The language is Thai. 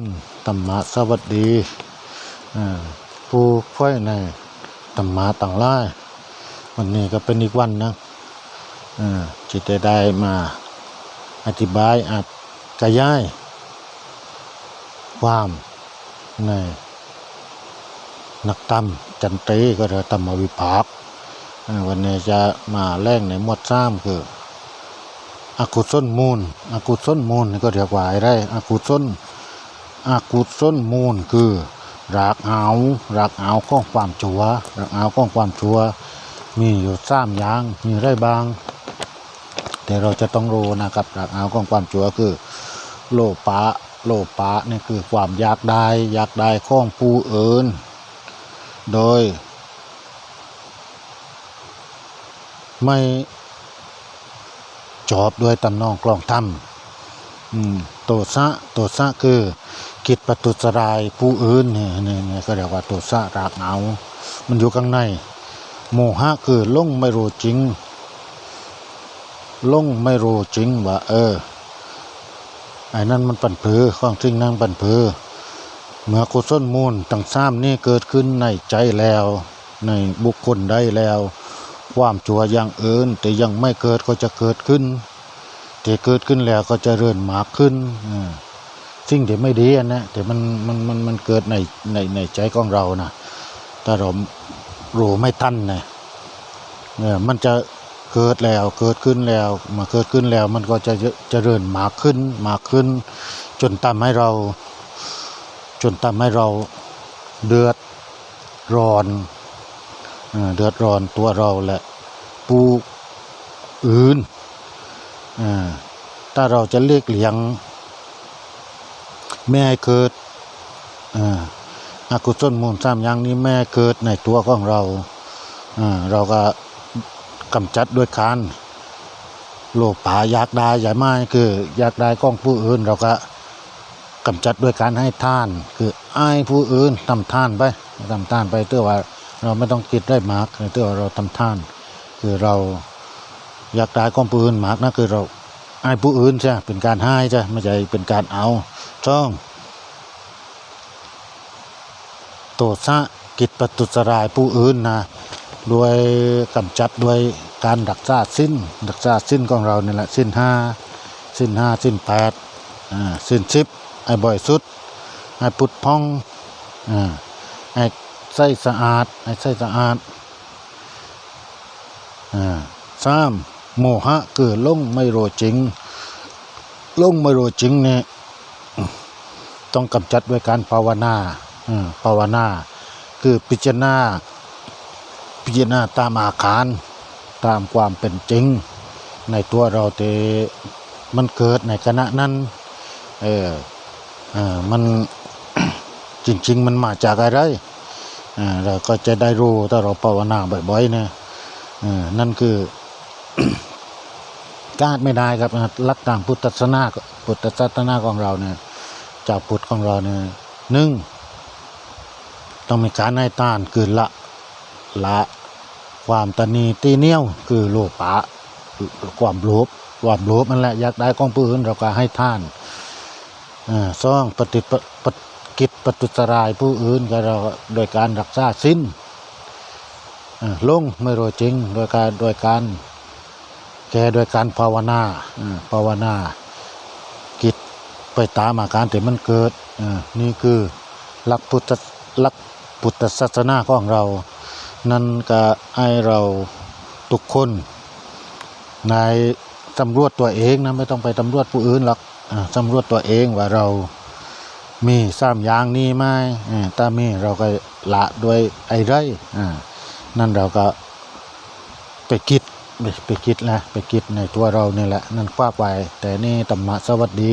อืมธรรมะสวัสดีผู้ค่อยในธรรมะต่างหลายวันนี้ก็เป็นอีกวันนะอ่าจิตได้มาอธิบายอาจกระย้าย ความในนักตำจันตรีก็เรียกธรรมวิภาควันนี้จะมาแรงในหมวดซ้ำคืออกุศลมูลอกุศลมูลนี่ก็เรียกว่าอะไรอกุศล อากุศลมูลคือรากเอารากเอาของความชั่วรากเอาของความชั่วมีอยู่สามอย่างมีอะไรบ้าง แต่เราจะต้องรู้นะครับรากเอาของความชั่วคือ โลภะโลภะนี่คือความอยากได้อยากได้ของผู้อื่น โดย ไม่จอบด้วยตำนองกลองทำอืม โตสะโตสะคือกิจประทุษร้ายผู้อื่นเนี่ยเนี่ยก็เรียกว่าโตสะรากเหงา มันอยู่ข้างใน โมหะคือลงไม่รู้จริง ลงไม่รู้จริงว่าเออไอ้นั่นมันปั่นเผือของจริงนั่นปั่นเผือเมื่อกุศลมูลตั้งสามนี่เกิดขึ้นในใจแล้ว ในบุคคลได้แล้ว ความชั่วอย่างอื่นแต่ยังไม่เกิดก็จะเกิดขึ้น ที่เกิดขึ้นแล้วก็จะเริ่มมากขึ้นสิ่งที่ไม่ดีอันนะแต่มันมันมันมันเกิดในในในใจของเรานะถ้าเรารู้ไม่ทันนะเนี่ยมันจะเกิดแล้วเกิดขึ้นแล้วมาเกิดขึ้นแล้ว มันก็จะจะเจริญมากขึ้นมากขึ้น จนทำให้เรา จนทำให้เราเดือดร้อนเดือดร้อนตัวเราและผู้อื่น ถ้าเราจะเรียกเลี้ยงแม่เกิดอากุศลมูลสามอย่างนี้แม่เกิดในตัวของเรา เราก็กำจัดด้วยการโลภะอยากได้อย่าไม่คืออยากได้ของผู้อื่น เราก็กำจัดด้วยการให้ท่าน คืออ้ผู้อื่นทำท่านไปทำท่านไปเตื้อว่าเราไม่ต้องคิดได้มากเตื้อว่าเราทำท่าน คือเรา อยากได้องผู้อื่นมากนะคือเราให้ผู้อื่นใช่เป็นการให้ใช่ไม่ใช่เป็นการเอาช่องโตสะกิจปตุสรายผู้อื่นนะด้วยกำจัดด้วยการรักษาสิ้นรักษาสิ้นของเรานี่แหละสิ้นห้าสิ้นห้าสิ้นแปดอ่าสิ้นสิบให้บ่อยสุดให้พุทธพองอ่าให้ใส่สะอาดให้ใส่สะอาดอ่าสาม โมหะคือลงไม่รู้จริงลงไม่รู้จริงเนี่ยต้องกำจัดด้วยการภาวนาภาวนา คือพิจารณาพิจารณาตามอาการตามความเป็นจริง ในตัวเราแต่มันเกิดในขณะนั้นเออเออมันจริง ๆ มันมาจากอะไรเราก็จะได้รู้ถ้าเราภาวนาบ่อยๆนะนั่นคือ กาดไม่ได้ครับหลักตามพุทธศาสนาพุทธศาสนาของเราเนี่ยจากพุทธของเราเนี่ยหนึ่งต้องมีการให้านคือละละความตนีตีเนียวคือโลภะความโลภความโลภนั่นแหละอยากได้ของผู้อื่นเราก็ให้ท่านอ่าสองปฏิปปฏิกิจปตุสรายผู้อื่นก็เราโดยการรักษาสิ้นอ่าลงไม่รู้จริงโดยการโดยการ แก้โดยการภาวนาภาวนากิจไปตามอาการที่มันเกิดอ่านี่คือหลักพุทธหลักพุทธศาสนาของเรา นั่นก็ให้เราทุกคนในตำรวจตัวเองนะไม่ต้องไปตำรวจผู้อื่นหรอกตำรวจตัวเองว่าเรามีสามอย่างนี้ไหมอ่าถ้ามีเราก็ละด้วยไอ้ไรอ่านั่นเราก็ไปคิด ไปไปคิดนะไปคิดในตัวเรานี่แหละนั่นคว้าไป แต่นี่ธรรมะสวัสดี